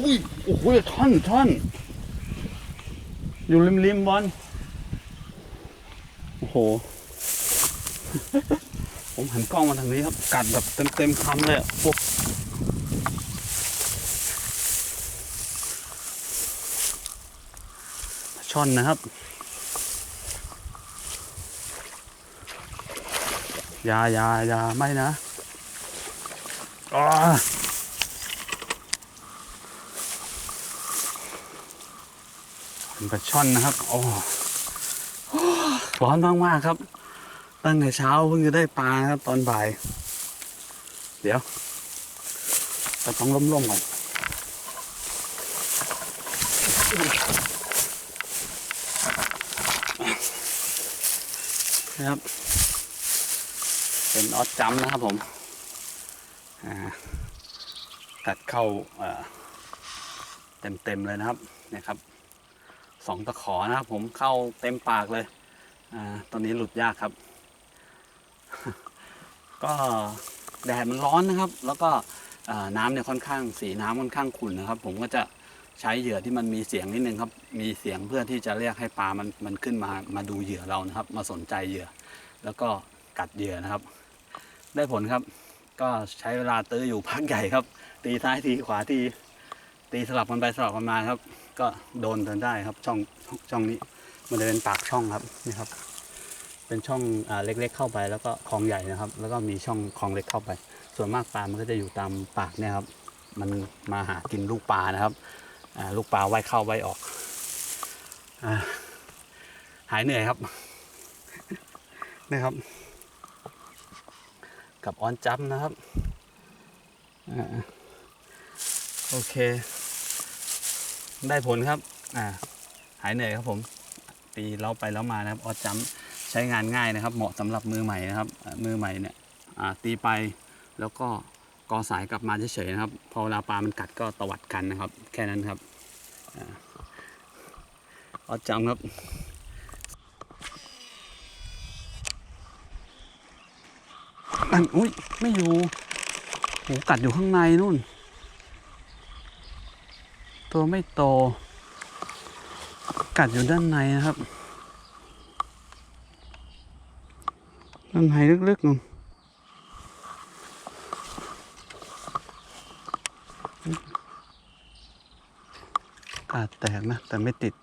อุ้ยโอ้โหท่อนท่อนอยู่ริมริมบอลโอ้โห ผมหันกล้องมาทางนี้ครับ กัดแบบเต็มเต็มคำเลยปุ๊บช่อนนะครับอยาอยาอยาไม่นะอ้า ป็นปลาช่อนนะครับ โอ้ร้อนมากๆครับ ตั้งแต่เช้าเพิ่งจะได้ปลาครับตอนบ่าย เดี๋ยวเราต้องล้มๆก่อนนะครับ เป็นออสจัมนะครับผมอ่าตัดเข้าเต็มๆเลยนะครับนี่ยครับ สองตะขอนะครับผมเข้าเต็มปากเลยอ่าตอนนี้หลุดยากครับ ก็แดดมันร้อนนะครับ แล้วก็น้ำเนี่ยค่อนข้างสีน้ำค่อนข้างขุ่นนะครับ ผมก็จะใช้เหยื่อที่มันมีเสียงนิดนึงครับ มีเสียงเพื่อที่จะเรียกให้ปลามันมันขึ้นมามาดูเหยื่อเรานะครับ มาสนใจเหยื่อ แล้วก็กัดเหยื่อนะครับ ได้ผลครับ ก็ใช้เวลาตื้ออยู่พักใหญ่ครับ ตีซ้ายทีขวาที ตีสลับกันไปสลับกันมาครับ ก็โดนจนได้ครับช่องช่องนี้มันจะเป็นปากช่องครับนี่ครับ เป็นช่องอเล็กๆเข้าไป แล้วก็คลองใหญ่นะครับ แล้วก็มีช่องคลองเล็กเข้าไป ส่วนมากปลามันก็จะอยู่ตามปากเนี่ยครับ มันมาหากินลูกปลานะครับลูกปลาว่ายเข้าว่ายออกอหายเหนื่อยครับนะครับ กับออนจัมนะครับอ่า โอเค ได้ผลครับ อ่า หายเหนื่อยครับผม ตีเล้าไปแล้วมานะครับ ออจัมใช้งานง่ายนะครับ เหมาะสำหรับมือใหม่นะครับ มือใหม่เนี่ยอ่าตีไปแล้วก็กอสายกลับมาเฉยๆนะครับ พอเวลาปลามันกัดก็ตวัดกันนะครับ แค่นั้นครับอออจัมครับอันอุ้ยไม่อยู่โหกัดอยู่ข้างในนู่น ตัวไม่โต กัดอยู่ด้านในนะครับ ด้านในลึกๆนู่นกัดแตกนะ แต่ไม่ติด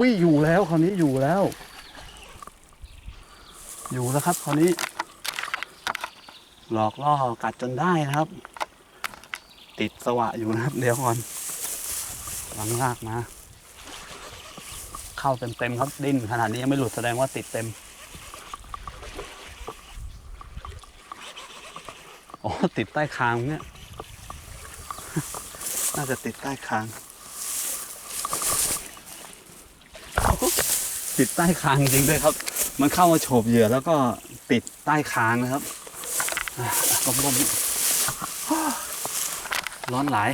วิ่อยู่แล้วคราวนี้อยู่แล้ว อยู่แล้วครับคราวนี้ หลอกล่อกัดจนได้นะครับ ติดสวะอยู่นะครับ เดี๋ยวก่อนลังลากมา เข้าเต็มๆครับดิ้นขนาดนี้ยังไม่หลุดแสดงว่าติดเต็มอ๋อติดใต้คางเนี่ย น่าจะติดใต้คาง ติดใต้คางจริงด้วยครับ มันเข้ามาโฉบเหยื่อแล้วก็ติดใต้คางนะครับอะลมลมร้อนหลาย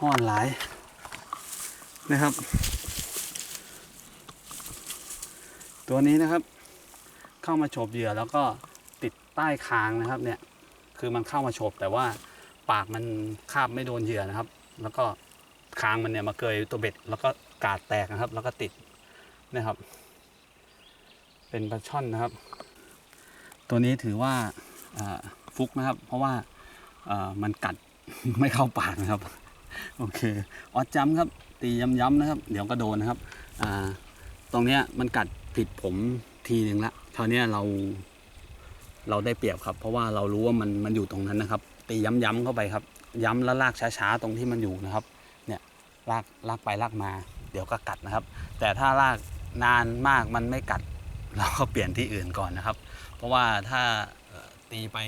ห้อนหลายนะครับ ตัวนี้นะครับ เข้ามาโฉบเหยื่อแล้วก็ติดใต้คางนะครับ เนี่ย คือมันเข้ามาโฉบแต่ว่าปากมันคาบไม่โดนเหยื่อนะครับ แล้วก็คางมันเนี่ยมาเกยตัวเบ็ด แล้วก็กาดแตกนะครับ แล้วก็ติด นะครับ เป็นปลาช่อนนะครับ ตัวนี้ถือว่าฟุกนะครับ เพราะว่ามันกัดไม่เข้าปากนะครับ โอเคออดจำครับ ตีย้ำๆนะครับ เดี๋ยวก็โดนนะครับตรงเนี้ยมันกัดผิดผมทีหนึ่งละคราวนี้เราเราได้เปรียบครับ เพราะว่าเรารู้ว่ามันมันอยู่ตรงนั้นนะครับ ตีย้ำๆเข้าไปครับ ย้ำแล้วลากช้าๆตรงที่มันอยู่นะครับ เนี่ยลากลากไปลากมา เดี๋ยวก็กัดนะครับ แต่ถ้าลาก นานมากมันไม่กัด เราก็เปลี่ยนที่อื่นก่อนนะครับ เพราะว่าถ้าตีไป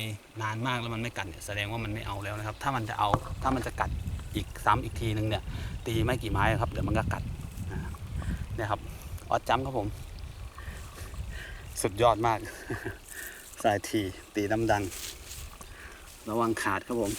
นานมากแล้วมันไม่กัดเนี่ยแสดงว่ามันไม่เอาแล้วนะครับ ถ้ามันจะเอาถ้ามันจะกัดอีกซ้ำอีกทีนึงเนี่ย ตีไม่กี่ไม้ครับเดี๋ยวมันก็กัดเนี่ยครับออดจัมครับผม สุดยอดมาก สายทีตีน้ำดัง ระวังขาดครับผม